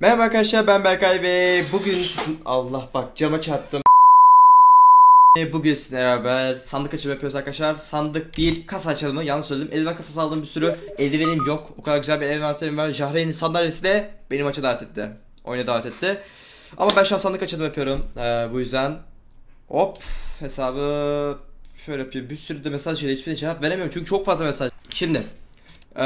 Merhaba arkadaşlar ben Berkay ve bugün sizin Allah bak cama çarptım. Bugün sizinle beraber sandık açılımı yapıyoruz arkadaşlar. Sandık değil kasa açılımı yanlış söyledim. Eldiven kasası aldım bir sürü. Eldivenim yok. O kadar güzel bir eldivenim var. Jahreyn'in sandalyesi de beni maça davet etti. Oyuna davet etti. Ama ben şu an sandık açılımı yapıyorum. Ee, bu yüzden hop hesabı şöyle yapayım. Bir sürü de mesaj geliyor. Hiçbirine cevap veremiyorum çünkü çok fazla mesaj. Şimdi ee,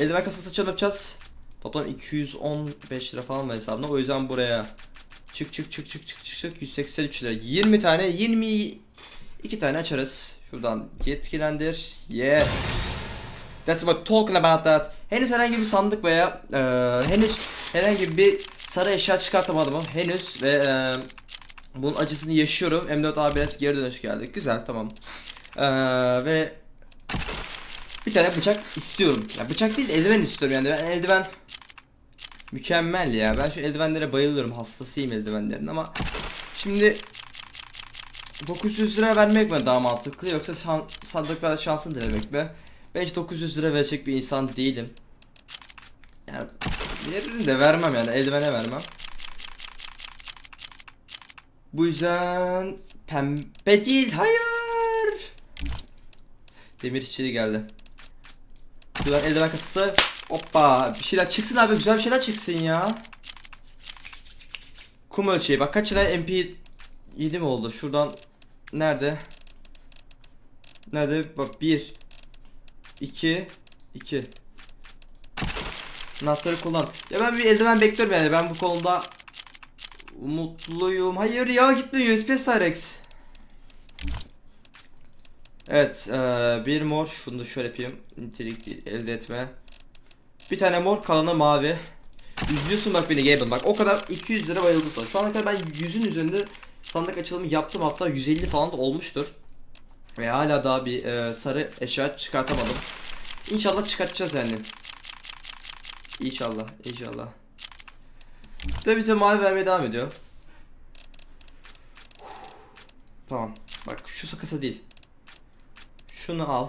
eldiven kasası açılımı yapacağız. Toplam 215 lira falan var hesabımda. O yüzden buraya çık çık çık çık çık çık çık 183 lira. 20 tane 22 tane açarız. Şuradan yetkilendir. Yes. That's what talking about that. Henüz herhangi bir sandık veya e, henüz herhangi bir sarı eşya çıkartamadım ama henüz ve e, bunun acısını yaşıyorum. M4 ABS geri dönüş geldi. Güzel tamam. E, ve bir tane bıçak istiyorum. Ya bıçak değil eldiven istiyorum yani. Ben eldiven Mükemmel ya. Ben şu eldivenlere bayılıyorum. Hastasıyım eldivenlerin ama şimdi 900 lira vermek mi daha mantıklı yoksa san sandıklara şansını denemek mi? Ben hiç 900 lira verecek bir insan değilim. Yani veririm de vermem yani eldivene vermem. Bu yüzden pembe değil hayır. Demir içeri geldi. Şuradan eldiven kasası Hoppa bir şeyler çıksın abi güzel bir şeyler çıksın ya. Kum ölçeği bak kaç lira MP 7 mi oldu şuradan nerede? Nerede bak 1 2 2 Anahtarı kullan. Ya ben bir eldiven bekliyorum yani ben bu konuda mutluyum. Hayır ya gitmiyor USB Cyrex. Evet, ee, bir mor. Şunu da şöyle yapayım. Nitelik elde etme. Bir tane mor kalanı mavi. Üzüyorsun bak beni Gable bak o kadar 200 lira bayıldı sana. Şu ana kadar ben 100'ün üzerinde sandık açılımı yaptım hatta 150 falan da olmuştur. Ve hala daha bir e, sarı eşya çıkartamadım. İnşallah çıkartacağız yani. İnşallah, inşallah. De bize mavi vermeye devam ediyor. Tamam. Bak şu sakasa değil. Şunu al.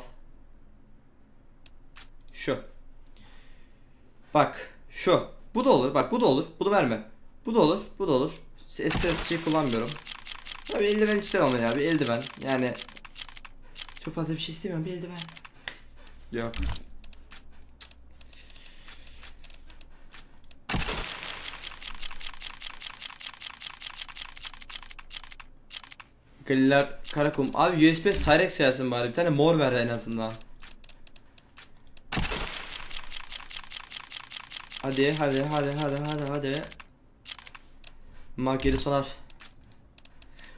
Şu. Bak şu. Bu da olur. Bak bu da olur. Bunu verme. Bu da olur. Bu da olur. SSC kullanmıyorum. Abi eldiven istemem ya. Bir eldiven. Yani çok fazla bir şey istemiyorum. Bir eldiven. Yok. Galiller Karakum. Abi USB Cyrex gelsin bari. Bir tane mor ver en azından. Hadi hadi hadi hadi hadi hadi. Makeri sonar.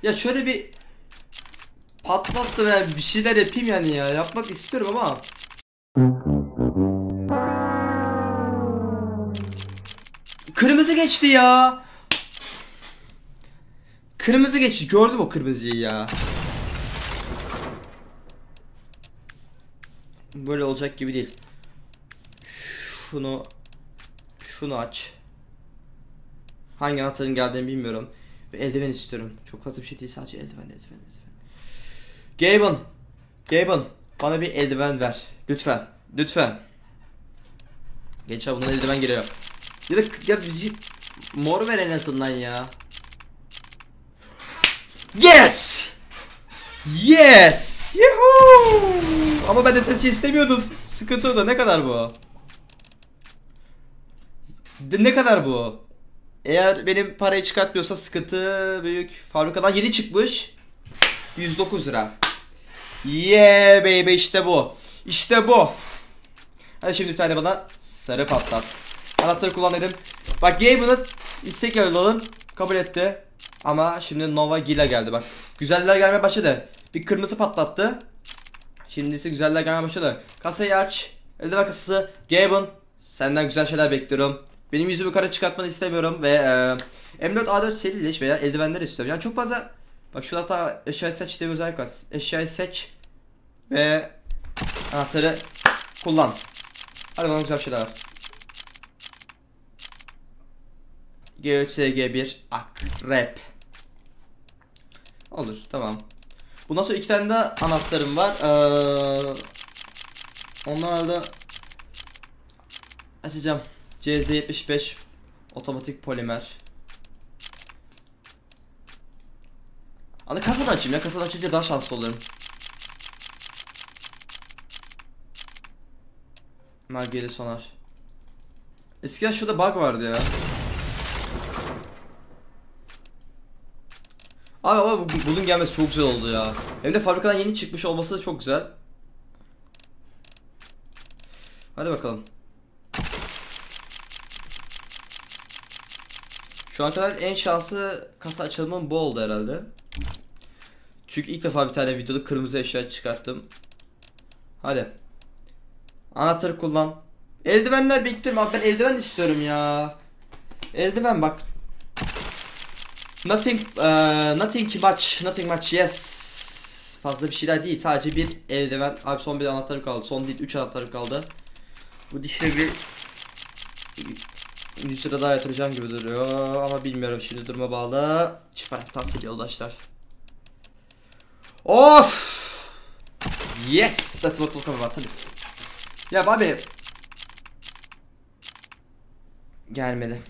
Ya şöyle bir patlattı ve bir şeyler yapayım yani ya. Yapmak istiyorum ama. Kırmızı geçti ya. Kırmızı geçti. Gördüm o kırmızıyı ya. Böyle olacak gibi değil. Şunu şunu aç. Hangi anahtarın geldiğini bilmiyorum. Ve eldiven istiyorum. Çok fazla bir şey değil sadece eldiven eldiven eldiven. Gaben. Gaben. Bana bir eldiven ver. Lütfen. Lütfen. Genç bundan eldiven giriyor. Ya da ya bizi mor ver en azından ya. Yes! Yes! Yuhuu! Ama ben de sesçi istemiyordum. Sıkıntı o da ne kadar bu? De ne kadar bu? Eğer benim parayı çıkartmıyorsa sıkıntı büyük. Faruka'dan yeni çıkmış. 109 lira. Yeah baby işte bu. İşte bu. Hadi şimdi bir tane bana sarı patlat. Anahtarı kullan dedim. Bak Gabe'ını istek yolladım. Kabul etti. Ama şimdi Nova Gila geldi bak. Güzeller gelmeye başladı. Bir kırmızı patlattı. Şimdi ise güzeller gelmeye başladı. Kasayı aç. Eldiven kasası. Gaben. Senden güzel şeyler bekliyorum. Benim yüzümü kara çıkartmanı istemiyorum ve e, M4 A4 seri leş veya eldivenler istiyorum. Yani çok fazla bak şu hata eşyayı seç diye özellik var. Eşyayı seç ve anahtarı kullan. Hadi bana güzel şeyler var. G3SG1 Akrep Olur tamam. Bundan sonra iki tane de anahtarım var. Ee, onlar da açacağım. CZ75 Otomatik polimer. Ana kasadan açayım ya. Kasadan açınca daha şanslı olurum. Malgeli sonar. Eskiden şurada bug vardı ya. Abi ama bu- bunun gelmesi çok güzel oldu ya. Hem de fabrikadan yeni çıkmış olması da çok güzel. Hadi bakalım. Şu an kadar en şanslı kasa açılımım bu oldu herhalde. Çünkü ilk defa bir tane videoda kırmızı eşya çıkarttım. Hadi. Anahtarı kullan. Eldivenler biriktirme abi ben eldiven istiyorum ya. Eldiven bak. Nothing, uh, nothing much, nothing much, yes. Fazla bir şeyler değil, sadece bir eldiven. Abi son bir anahtarım kaldı, son değil, 3 anahtarım kaldı. Bu dişleri 100 lira daha yatıracağım gibi duruyor ama bilmiyorum şimdi duruma bağlı. Çift tavsiye yoldaşlar. Of! Yes! That's what come about. Hadi. Ya abi. Gelmedi.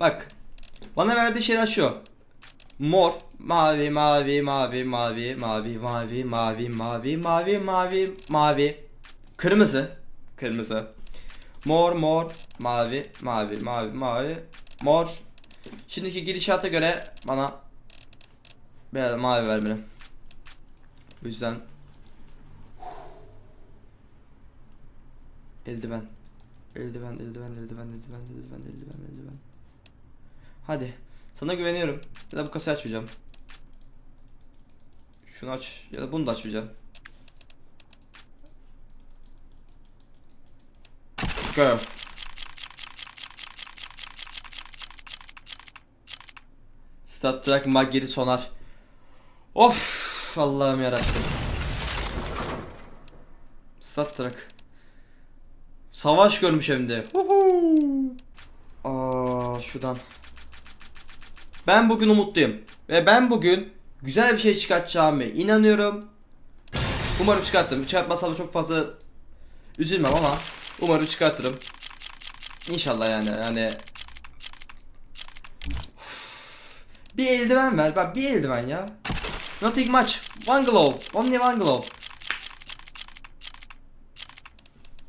Bak. Bana verdiği şeyler şu. Mor, mavi, mavi, mavi, mavi, mavi, mavi, mavi, mavi, mavi, mavi, mavi. Kırmızı. Kırmızı. Mor, mor, mavi, mavi, mavi, mavi, mor. Şimdiki gidişata göre bana biraz mavi vermeli. Bu yüzden eldiven. Eldiven, eldiven, eldiven, eldiven, eldiven, eldiven, eldiven. Hadi. Sana güveniyorum. Ya da bu kasayı açmayacağım. Şunu aç ya da bunu da açmayacağım. Go. Stat Track Maggeri Sonar. Of Allah'ım yarabbim. Stat Track. Savaş görmüş hem de. Huhu. Aa şuradan. Ben bugün umutluyum. Ve ben bugün güzel bir şey çıkartacağımı inanıyorum. Umarım çıkartırım. Çıkartmasam da çok fazla üzülmem ama umarım çıkartırım. İnşallah yani yani bir eldiven ver. Bak bir eldiven ya. Nothing much. One glove. Only one glove.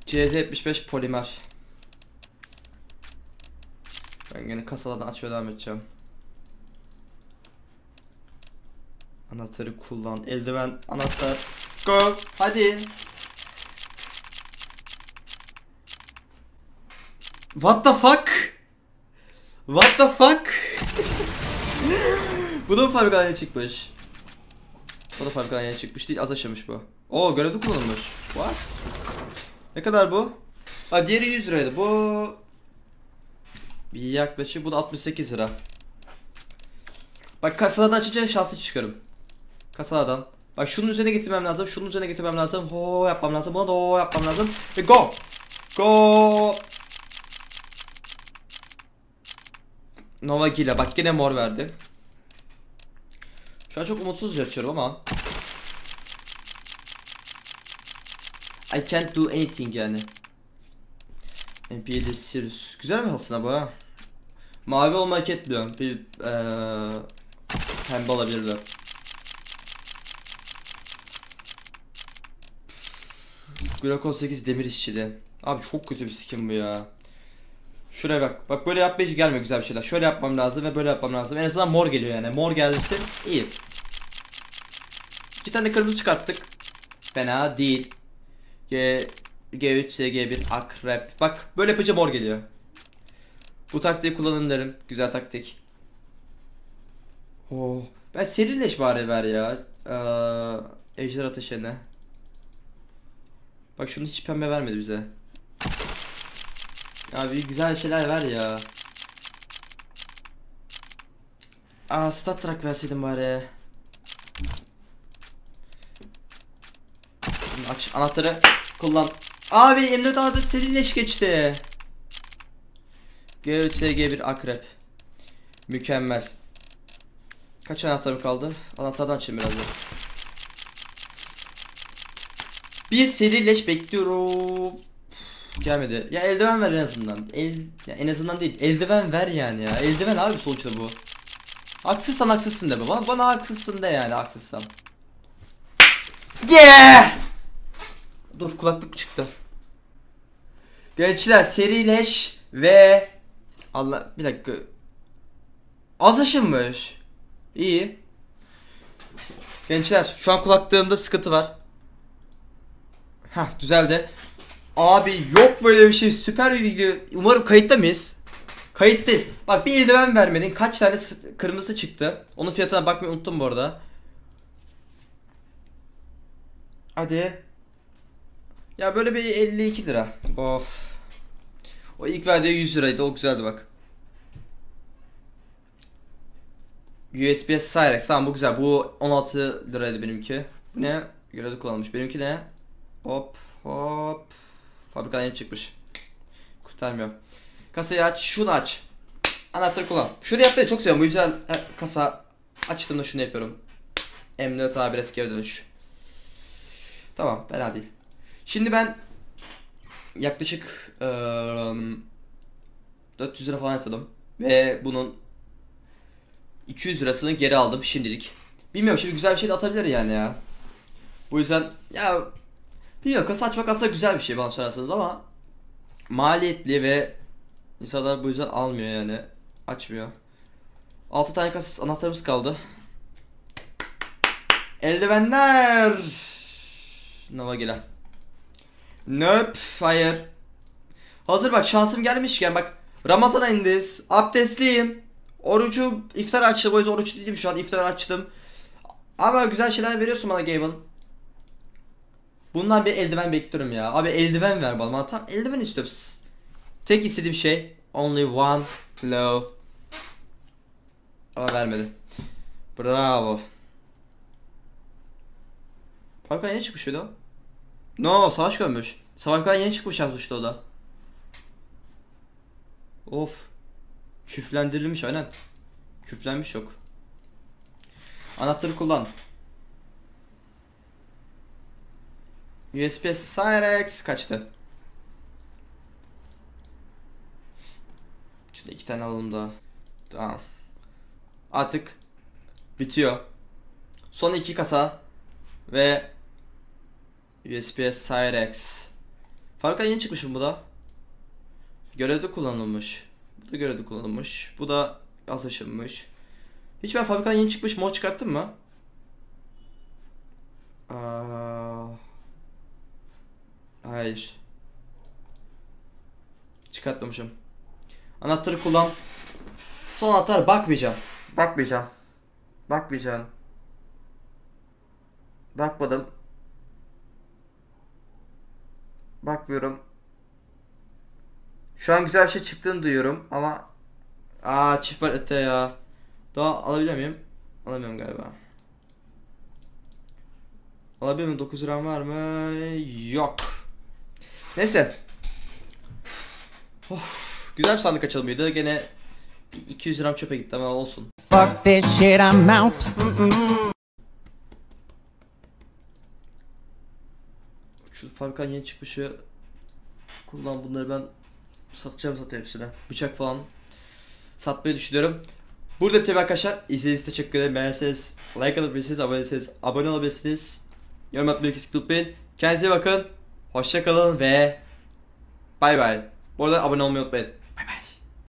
CZ75 polimer. Ben gene kasalardan açmaya devam edeceğim. Anahtarı kullan. Eldiven, anahtar. Go. Hadi. What the fuck? What the fuck? bu da mı fabrikadan yeni çıkmış? Bu da fabrikadan yeni çıkmış değil, az aşamış bu. Oo görevde kullanılmış. What? Ne kadar bu? Ha diğeri 100 liraydı. Bu bir yaklaşık bu da 68 lira. Bak kasalardan açınca şanslı çıkarım. Kasalardan. Bak şunun üzerine getirmem lazım. Şunun üzerine getirmem lazım. Ho yapmam lazım. Buna da ho yapmam lazım. Ve go. Go. Nova Gila. Bak yine mor verdi. Şu an çok umutsuzca açıyorum ama. I can't do anything yani. MP7 Sirius. Güzel mi aslında bu ha? Mavi olmayı hak etmiyorum. Bir eee pembe olabilirler. Glokon 8 demir işçili. Abi çok kötü bir skin bu ya. Şuraya bak. Bak böyle yapmaya hiç gelmiyor güzel bir şeyler. Şöyle yapmam lazım ve böyle yapmam lazım. En azından mor geliyor yani. Mor gelirse iyi. İki tane kırmızı çıkarttık. Fena değil. G G3 SG1 akrep. Bak böyle yapınca mor geliyor. Bu taktiği kullanın derim. Güzel taktik. Oh. Ben serileş bari ver ya. Ee, ejder ateşine. Bak şunu hiç pembe vermedi bize. Abi güzel şeyler ver ya. Aa stat track verseydin bari. Aç anahtarı kullan. Abi M4 anahtarı serileş geçti. G3 SG1 akrep. Mükemmel. Kaç anahtarım kaldı? Anahtardan açayım biraz da. Bir serileş bekliyorum. Gelmedi. Ya eldiven ver en azından. El, ya en azından değil. Eldiven ver yani ya. Eldiven abi sonuçta bu. Haksızsan haksızsın de. Bana, bana haksızsın de yani haksızsan. Yeah! Dur kulaklık çıktı. Gençler serileş ve Allah bir dakika. Az aşınmış. İyi. Gençler şu an kulaklığımda sıkıntı var. Hah düzeldi. Abi yok böyle bir şey süper bir video. Umarım kayıtta mıyız? Kayıttayız. Bak bir eldiven vermedin. Kaç tane kırmızı çıktı. Onun fiyatına bakmayı unuttum bu arada. Hadi. Ya böyle bir 52 lira. Of. O ilk verdiği 100 liraydı. O güzeldi bak. USB Cyrex. Tamam bu güzel. Bu 16 liraydı benimki. Bu ne? Görevde kullanılmış. Benimki ne? Hop hop. Fabrikadan yeni çıkmış. Kurtarmıyor. Kasayı aç. Şunu aç. Anahtarı kullan. Şunu yapmayı çok seviyorum. Bu yüzden kasa açtığımda şunu yapıyorum. M4 A1 eskiye dönüş. Tamam fena değil. Şimdi ben yaklaşık eee 400 lira falan yatırdım. Ve bunun 200 lirasını geri aldım şimdilik. Bilmiyorum şimdi güzel bir şey de atabilir yani ya. Bu yüzden ya bilmiyorum kasa açmak aslında güzel bir şey bana sorarsanız ama maliyetli ve insanlar bu yüzden almıyor yani. Açmıyor. 6 tane kasa anahtarımız kaldı. Eldivenler. Nova gelen. Nope. Hayır. Hazır bak şansım gelmişken bak Ramazan ayındayız. Abdestliyim. Orucu iftar açtım. O yüzden oruç değilim şu an iftar açtım. Ama güzel şeyler veriyorsun bana Gaben. Bundan bir eldiven bekliyorum ya. Abi eldiven ver bana. Tam eldiven istiyorum. S- Tek istediğim şey only one glove. Ama vermedi. Bravo. Fabrikadan yeni çıkmış o? No, savaş görmüş. Fabrikadan yeni çıkmış yazmıştı o da. Of. Küflendirilmiş aynen. Küflenmiş yok. Anahtarı kullan. USB Cyrex kaçtı? Şurada iki tane alalım daha. Tamam. Artık bitiyor. Son iki kasa ve USB Cyrex. Farka yeni çıkmış mı bu da? Görevde kullanılmış. Bu da görevde kullanılmış. Bu da az aşınmış. Hiç ben fabrikadan yeni çıkmış mod çıkarttım mı? Aa, hayır. Çıkartmamışım. Anahtarı kullan. Son anahtar bakmayacağım. Bakmayacağım. Bakmayacağım. Bakmadım. Bakmıyorum. Şu an güzel bir şey çıktığını duyuyorum ama Aa çift palette ya. Daha alabiliyor muyum? Alamıyorum galiba. Alabiliyor muyum? 9 liram var mı? Yok. Neyse. Of, güzel bir sandık açılımıydı. Gene bir 200 liram çöpe gitti ama olsun. Fuck this shit, I'm out. Şu fabrikanın yeni çıkmışı kullan bunları ben satacağım zaten hepsine. Bıçak falan satmayı düşünüyorum. Burada tabii arkadaşlar izlediğiniz için teşekkür ederim. Beğenseniz like atabilirsiniz, abone olabilirsiniz. Yorum atmayı kesinlikle unutmayın. Kendinize bakın. Hoşça kalın ve bay bay. Bu arada abone olmayı unutmayın.